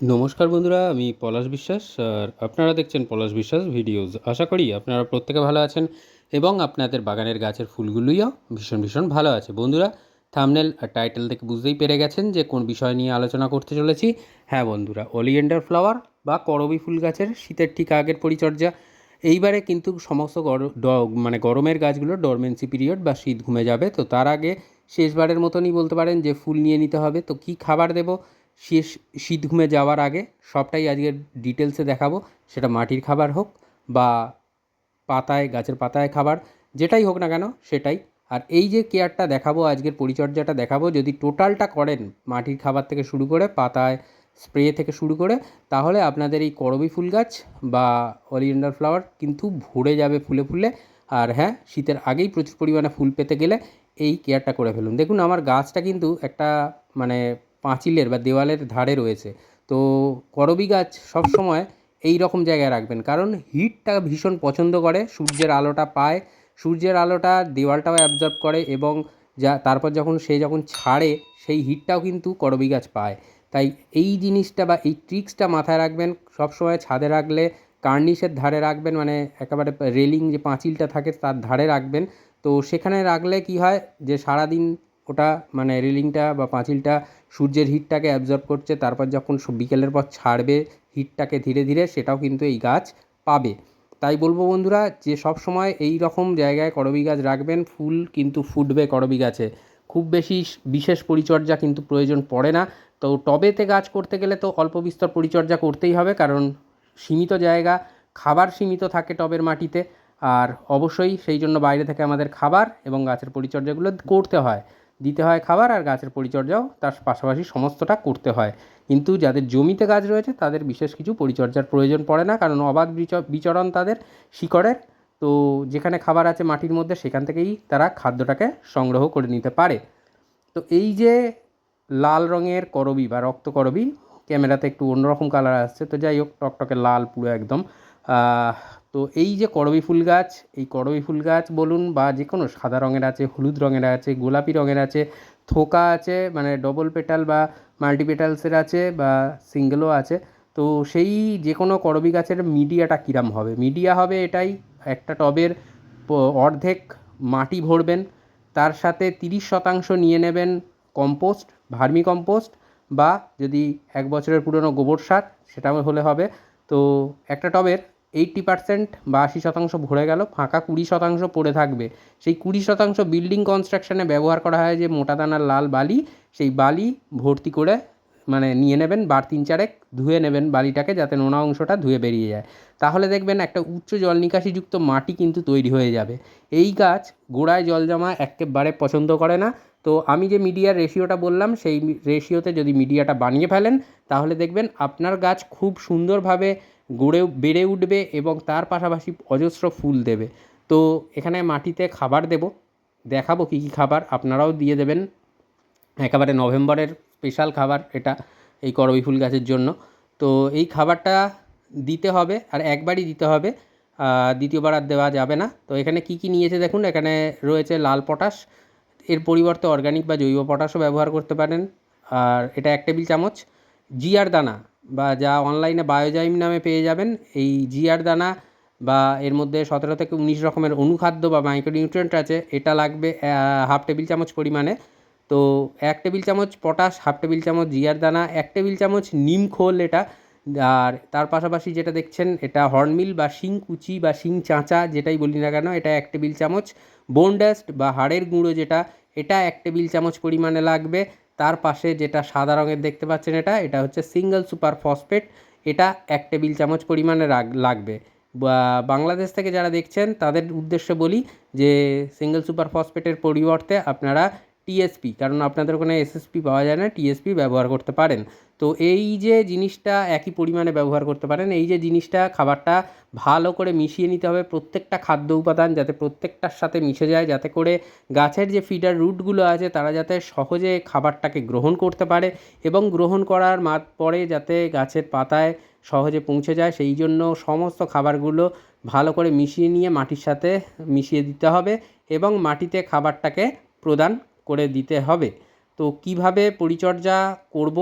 নমস্কার বন্ধুরা, আমি পলাশ বিশ্বাস, আর আপনারা দেখছেন পলাশ বিশ্বাস ভিডিওস। আশা করি আপনারা প্রত্যেকে ভালো আছেন এবং আপনাদের বাগানের গাছের ফুলগুলিও ভীষণ ভীষণ ভালো আছে। বন্ধুরা থামনেল আর টাইটেল থেকে বুঝতেই পেরে গেছেন যে কোন বিষয় নিয়ে আলোচনা করতে চলেছি। হ্যাঁ বন্ধুরা অলিয়েন্ডার ফ্লাওয়ার বা করবি ফুল গাছের শীতের ঠিক আগের পরিচর্যা। এইবারে কিন্তু সমস্ত মানে গরমের গাছগুলো ডরমেন্সি পিরিয়ড বা শীত ঘুমে যাবে। তো তার আগে শেষবারের মতনই বলতে পারেন যে ফুল নিয়ে নিতে হবে। তো কী খাবার দেবো? শেষ শীত ঘুমে যাওয়ার আগে সবটাই আজকের ডিটেলসে দেখাবো। সেটা মাটির খাবার হোক বা পাতায়, গাছের পাতায় খাবার, যেটাই হোক না কেন সেটাই। আর এই যে কেয়ারটা দেখাবো, আজকের পরিচর্যাটা দেখাবো, যদি টোটালটা করেন মাটির খাবার থেকে শুরু করে পাতায় স্প্রে থেকে শুরু করে, তাহলে আপনাদের এই করবি ফুল গাছ বা অলিয়েন্ডার ফ্লাওয়ার কিন্তু ভরে যাবে ফুলে ফুলে। আর হ্যাঁ শীতের আগেই প্রচুর পরিমাণে ফুল পেতে গেলে এই কেয়ারটা করে ফেলুন। দেখুন, আমার গাছটা কিন্তু একটা মানে পাঁচিলের বা দেওয়ালের ধারে রয়েছে। তো করবি গাছ সবসময় এই রকম জায়গায় রাখবেন। কারণ হিটটা ভীষণ পছন্দ করে, সূর্যের আলোটা পায়। সূর্যের আলোটা দেওয়ালটাও অ্যাবজর্ব করে এবং যা, তারপর যখন সে যখন ছাড়ে, সেই হিটটাও কিন্তু করবি গাছ পায়। তাই এই জিনিসটা বা এই ট্রিক্সটা মাথায় রাখবেন। সবসময় ছাদে রাখলে, কার্নিশের ধারে রাখবেন মানে একেবারে রেলিং যে পাঁচিলটা থাকে তার ধারে রাখবেন। তো সেখানে রাখলে কি হয়? যে সারাদিন ওটা মানে রেলিংটা বা পাঁচিলটা সূর্যের হিটটাকে অ্যাবজর্ব করছে, তারপর যখন বিকেলের পর ছাড়বে হিটটাকে ধীরে ধীরে, সেটাও কিন্তু এই গাছ পাবে। তাই বলব বন্ধুরা, যে সব সময় এই রকম জায়গায় করবি গাছ রাখবেন, ফুল কিন্তু ফুটবে করবি গাছে। খুব বেশি বিশেষ পরিচর্যা কিন্তু প্রয়োজন পড়ে না। তো টবেতে গাছ করতে গেলে তো অল্প বিস্তর পরিচর্যা করতেই হবে, কারণ সীমিত জায়গা, খাবার সীমিত থাকে টবের মাটিতে। আর অবশ্যই সেই জন্য বাইরে থেকে আমাদের খাবার এবং গাছের পরিচর্যাগুলো করতে হয়। দিতে হয় খাবার আর গাছের পরিচর্যাও তার পাশাপাশি সমস্তটা করতে হয়। কিন্তু যাদের জমিতে গাছ রয়েছে, তাদের বিশেষ কিছু পরিচর্যার প্রয়োজন পড়ে না, কারণ অবাধ বিচ- বিচরণ তাদের শিকড়ের। তো যেখানে খাবার আছে মাটির মধ্যে, সেখান থেকেই তারা খাদ্যটাকে সংগ্রহ করে নিতে পারে। তো এই যে লাল রঙের করবি বা রক্ত করবি, ক্যামেরাতে একটু অন্যরকম কালার আসছে। তো যাই হোক, টকটকে লাল পুরো একদম। তো এই যে করবি ফুল গাছ, এই করবি ফুল গাছ বলুন বা যে কোনো সাদা রঙের আছে, হলুদ রঙের আছে, গোলাপি রঙের আছে, থোকা আছে মানে ডবল পেটাল বা মাল্টি পেটালসের আছে বা সিঙ্গেলও আছে, তো সেই যে কোনো করবি গাছের মিডিয়াটা কীরাম হবে? মিডিয়া হবে এটাই, একটা টবের অর্ধেক মাটি ভরবেন, তার সাথে তিরিশ শতাংশ নিয়ে নেবেন কম্পোস্ট ভার্মি কম্পোস্ট বা যদি এক বছরের পুরনো গোবর সার, সেটা হলে হবে তো একটা টবের এইট্টি পার্সেন্ট বা আশি শতাংশ ভরে গেল, ফাঁকা কুড়ি শতাংশ পড়ে থাকবে। সেই কুড়ি শতাংশ বিল্ডিং কনস্ট্রাকশনে ব্যবহার করা হয় যে মোটা দানার লাল বালি, সেই বালি ভর্তি করে মানে নিয়ে নেবেন, বার তিন চারেক ধুয়ে নেবেন বালিটাকে যাতে নোনা অংশটা ধুয়ে বেরিয়ে যায়। তাহলে দেখবেন একটা উচ্চ জল নিকাশিযুক্ত মাটি কিন্তু তৈরি হয়ে যাবে। এই গাছ গোড়ায় জল জমা একেবারে পছন্দ করে না। তো আমি যে মিডিয়ার রেশিওটা বললাম, সেই রেশিওতে যদি মিডিয়াটা বানিয়ে ফেলেন, তাহলে দেখবেন আপনার গাছ খুব সুন্দরভাবে গড়ে, বেড়ে উঠবে এবং তার পাশাপাশি অজস্র ফুল দেবে। তো এখানে মাটিতে খাবার দেব। দেখাবো কী কী খাবার, আপনারাও দিয়ে দেবেন। একেবারে নভেম্বরের স্পেশাল খাবার এটা এই করবি ফুল গাছের জন্য। তো এই খাবারটা দিতে হবে আর একবারই দিতে হবে। দ্বিতীয়বার আর দেওয়া যাবে না। তো এখানে কি কি নিয়েছে দেখুন, এখানে রয়েছে লাল পটাশ এর পরিবর্তে অর্গানিক বা জৈব পটাশও ব্যবহার করতে পারেন। আর এটা এক টেবিল চামচ। জিয়ার দানা বা যা অনলাইনে বায়োজাইম নামে পেয়ে যাবেন। এই জিয়ার দানা বা এর মধ্যে সতেরো থেকে উনিশ রকমের অনুখাদ্য বা মাইক্রোনিউট্রিয়েন্ট আছে। এটা লাগবে হাফ টেবিল চামচ পরিমাণে। তো এক টেবিল চামচ পটাশ হাফ টেবিল চামচ জিয়ার দানা, এক টেবিল চামচ নিম খোল এটা। আর তার পাশাপাশি যেটা দেখছেন, এটা হর্নমিল বা শিং কুচি বা শিং চাঁচা যেটাই বলি না কেন, এটা এক টেবিল চামচ। বোনডাস্ট বা হাড়ের গুঁড়ো যেটা, এটা এক টেবিল চামচ পরিমাণে লাগবে। তার পাশে যেটা সাদা রঙের দেখতে পাচ্ছেন এটা এটা হচ্ছে সিঙ্গেল সুপার ফসফেট, এটা এক টেবিল চামচ পরিমাণে লাগবে। বাংলাদেশ থেকে যারা দেখছেন, তাদের উদ্দেশ্য বলি যে, সিঙ্গেল সুপার ফসফেটের পরিবর্তে আপনারা টিএসপি কারণ আপনাদের ওখানে এসএসপি পাওয়া যায় না টিএসপি ব্যবহার করতে পারেন। তো এই যে জিনিসটা একই পরিমাণে ব্যবহার করতে পারেন, এই যে জিনিসটা খাবারটা ভালো করে মিশিয়ে নিতে হবে, প্রত্যেকটা খাদ্য উপাদান যাতে প্রত্যেকটার সাথে মিশে যায়, যাতে করে গাছের যে ফিডার রুটগুলো আছে, তারা যাতে সহজে খাবারটাকে গ্রহণ করতে পারে এবং গ্রহণ করার মাত পরে যাতে গাছের পাতায় সহজে পৌঁছে যায়, সেই জন্য সমস্ত খাবারগুলো ভালো করে মিশিয়ে নিয়ে মাটির সাথে মিশিয়ে দিতে হবে এবং মাটিতে খাবারটাকে প্রদান করে দিতে হবে। তো কীভাবে পরিচর্যা করব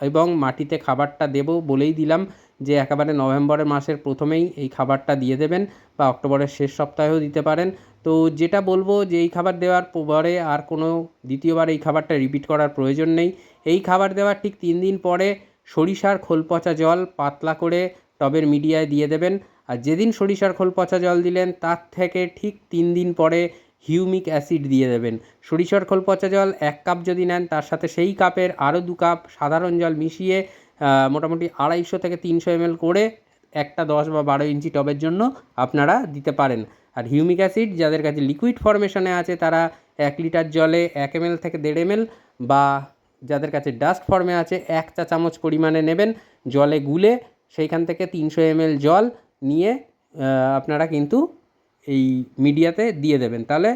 এবং মাটিতে খাবারটা দেবো বলেই দিলাম যে একেবারে নভেম্বরের মাসের প্রথমেই এই খাবারটা দিয়ে দেবেন বা অক্টোবরের শেষ সপ্তাহেও দিতে পারেন। তো যেটা বলব যে এই খাবার দেওয়ার পরে আর কোনো দ্বিতীয়বার এই খাবারটা রিপিট করার প্রয়োজন নেই। এই খাবার দেওয়ার ঠিক তিন দিন পরে সরিষার খোল পচা জল পাতলা করে টবের মিডিয়ায় দিয়ে দেবেন। আর যেদিন সরিষার খোল পচা জল দিলেন তার থেকে ঠিক তিন দিন পরে হিউমিক অ্যাসিড দিয়ে দেবেন। সরিষার খোল পচা জল এক কাপ যদি নেন, তার সাথে সেই কাপের আরও দু কাপ সাধারণ জল মিশিয়ে মোটামুটি আড়াইশো থেকে তিনশো এমএল করে একটা দশ বা বারো ইঞ্চি টবের জন্য আপনারা দিতে পারেন। আর হিউমিক অ্যাসিড যাদের কাছে লিকুইড ফরমেশনে আছে, তারা এক লিটার জলে এক এমএল থেকে দেড় এমএল বা যাদের কাছে ডাস্ট ফর্মে আছে, এক চা চামচ পরিমাণে নেবেন। জলে গুলে সেইখান থেকে তিনশো এমএল জল নিয়ে আপনারা কিন্তু এই মিডিয়াতে দিয়ে দেবেন। তাহলে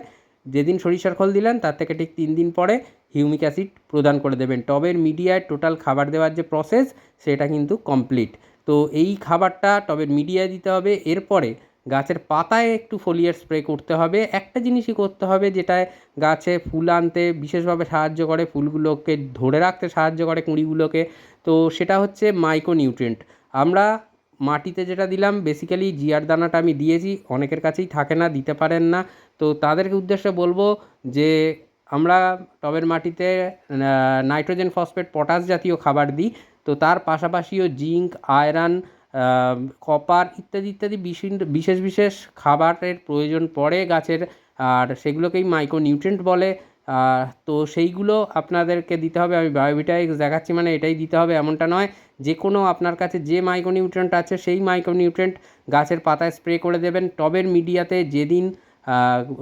যেদিন সরিষার খোল দিলেন, তার থেকে ঠিক তিন দিন পরে হিউমিক অ্যাসিড প্রদান করে দেবেন। টবের মিডিয়ায় টোটাল খাবার দেওয়ার যে প্রসেস, সেটা কিন্তু কমপ্লিট। তো এই খাবারটা টবের মিডিয়ায় দিতে হবে। এরপরে গাছের পাতায় একটু ফোলিয়ার স্প্রে করতে হবে। একটা জিনিসই করতে হবে যেটায় গাছে ফুল আনতে বিশেষভাবে সাহায্য করে, ফুলগুলোকে ধরে রাখতে সাহায্য করে কুঁড়িগুলোকে, তো সেটা হচ্ছে মাইক্রো নিউট্রিয়েন্ট আমরা মাটিতে যেটা দিলাম বেসিক্যালি জিয়ার দানাটা আমি দিয়েছি, অনেকের কাছেই থাকে না, দিতে পারেন না। তো তাদেরকে উদ্দেশ্যে বলব যে, আমরা টবের মাটিতে নাইট্রোজেন ফসফেট পটাশ জাতীয় খাবার দিই। তো তার পাশাপাশিও জিঙ্ক, আয়রন কপার ইত্যাদি ইত্যাদি বিশেষ বিশেষ খাবারের প্রয়োজন পড়ে গাছের। আর সেগুলোকেই মাইক্রো নিউট্রেন্ট বলে। তো সেইগুলো আপনাদেরকে দিতে হবে, আমি বায়োভিটাইক্স দেখাচ্ছি মানে এটাই দিতে হবে, এমনটা নয়। যে কোনো আপনার কাছে যে মাইক্রো নিউট্রিয়েন্ট আছে, সেই মাইক্রো নিউট্রিয়েন্ট গাছের পাতায় স্প্রে করে দেবেন। টবের মিডিয়াতে যেদিন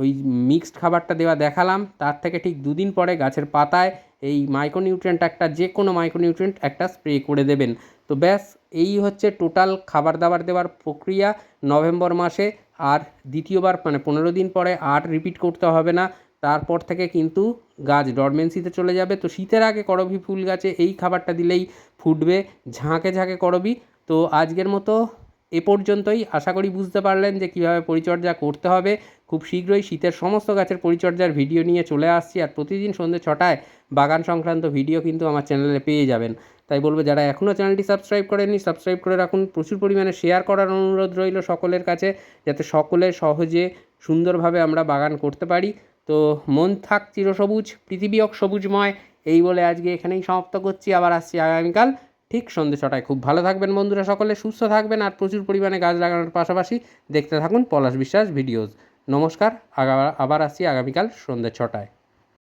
ওই মিক্সড খাবারটা দেওয়া দেখালাম, তার থেকে ঠিক দুদিন পরে গাছের পাতায় এই মাইক্রো নিউট্রিয়েন্ট একটা যে কোনো মাইক্রো নিউট্রিয়েন্ট একটা স্প্রে করে দেবেন। তো ব্যাস, এই হচ্ছে টোটাল খাবার দাবার দেওয়ার প্রক্রিয়া নভেম্বর মাসে। আর দ্বিতীয়বার মানে পনেরো দিন পরে আর রিপিট করতে হবে না। তারপর থেকে কিন্তু গাছ ডরমেন্সিতে চলে যাবে। তো শীতের আগে করবি ফুল গাছে, এই খাবারটা দিলেই ফুটবে। ঝাঁকে ঝাঁকে করবি। তো আজকের মতো এ পর্যন্তই। আশা করি বুঝতে পারলেন যে কীভাবে পরিচর্যা করতে হবে। খুব শীঘ্রই শীতের সমস্ত গাছের পরিচর্যার ভিডিও নিয়ে চলে আসছি। আর প্রতিদিন সন্ধ্যে ছটায় বাগান সংক্রান্ত ভিডিও কিন্তু আমার চ্যানেলে পেয়ে যাবেন। তাই বলব, যারা এখনও চ্যানেলটি সাবস্ক্রাইব করেননি, সাবস্ক্রাইব করে রাখুন। প্রচুর পরিমাণে শেয়ার করার অনুরোধ রইল সকলের কাছে, যাতে সকলে সহজে সুন্দরভাবে আমরা বাগান করতে পারি। তো মন থাক চিরসবুজ পৃথিবী হোক সবুজময়, এই বলে আজকে এখানেই সমাপ্ত করছি, আবার আসছি আগামীকাল। ঠিক সন্ধে ছটায়। খুব ভালো থাকবেন বন্ধুরা সকলে, সুস্থ থাকবেন আর প্রচুর পরিমাণে গাছ লাগানোর পাশাপাশি দেখতে থাকুন পলাশ বিশ্বাস ভিডিওস নমস্কার আবার আসছি আগামীকাল সন্ধ্যে ছটায়।